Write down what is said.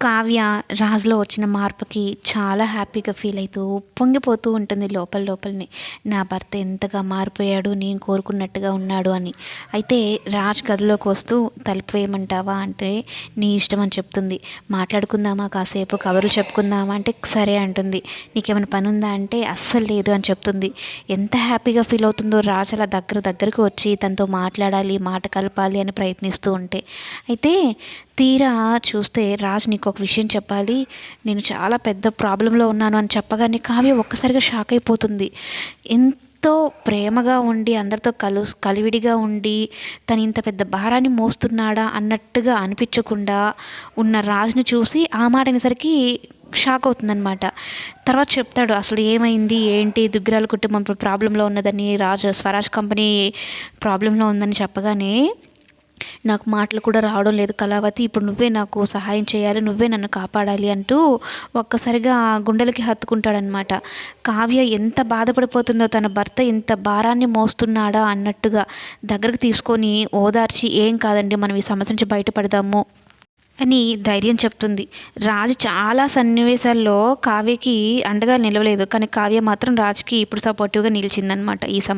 కావ్య రాజులో వచ్చిన మార్పుకి చాలా హ్యాపీగా ఫీల్ అవుతూ పొంగిపోతూ ఉంటుంది లోపల లోపలనే. నా భర్త ఎంతగా మారిపోయాడు నేను కోరుకున్నట్టుగా ఉన్నాడు అని. అయితే రాజ్ గదిలోకి వస్తూ తలుపు వేయమంటావా? అంటే నీ ఇష్టం అని చెప్తుంది. మాట్లాడుకుందామా? కాసేపు కబుర్లు చెప్పుకుందామా? అంటే సరే అంటుంది. నీకేమైనా పని ఉందా అంటే అస్సలు లేదు అని చెప్తుంది. ఎంత హ్యాపీగా ఫీల్ అవుతుందో రాజ్ అలా దగ్గర దగ్గరకు వచ్చి తనతో మాట్లాడాలి మాట కలపాలి అని ప్రయత్నిస్తూ ఉంటే. అయితే తీరా చూస్తే రాజ్ నీకు ఒక విషయం చెప్పాలి. నేను చాలా పెద్ద ప్రాబ్లంలో ఉన్నాను అని చెప్పగానే కావ్య ఒక్కసారిగా షాక్ అయిపోతుంది. ఎంతో ప్రేమగా ఉండి అందరితో కలు కలివిడిగా ఉండి తను ఇంత పెద్ద భారాన్ని మోస్తున్నాడా అన్నట్టుగా అనిపించకుండా ఉన్న రాజుని చూసి ఆ మాట అనేసరికి షాక్ అవుతుందనమాట తర్వాత చెప్తాడు అసలు ఏమైంది? ఏంటి? దుగ్గరాల కుటుంబం ప్రాబ్లంలో ఉన్నదని రాజు స్వరాజ్ కంపెనీ ప్రాబ్లంలో ఉందని చెప్పగానే నాకు మాటలు కూడా రావడం లేదు. కళావతి ఇప్పుడు నువ్వే నాకు సహాయం చేయాలి నువ్వే నన్ను కాపాడాలి అంటూ ఒక్కసారిగా గుండెలకి హత్తుకుంటాడనమాట కావ్య ఎంత బాధపడిపోతుందో తన భర్త ఎంత భారాన్ని మోస్తున్నాడా అన్నట్టుగా దగ్గరకు తీసుకొని ఓదార్చి ఏం కాదండి మనం ఈ సమస్య నుంచి బయటపడదాము అని ధైర్యం చెప్తుంది. రాజు చాలా సన్నివేశాల్లో కావ్యకి అండగా నిలవలేదు. కానీ కావ్య మాత్రం రాజుకి ఇప్పుడు సపోర్టివ్గా నిలిచిందనమాట ఈ సమ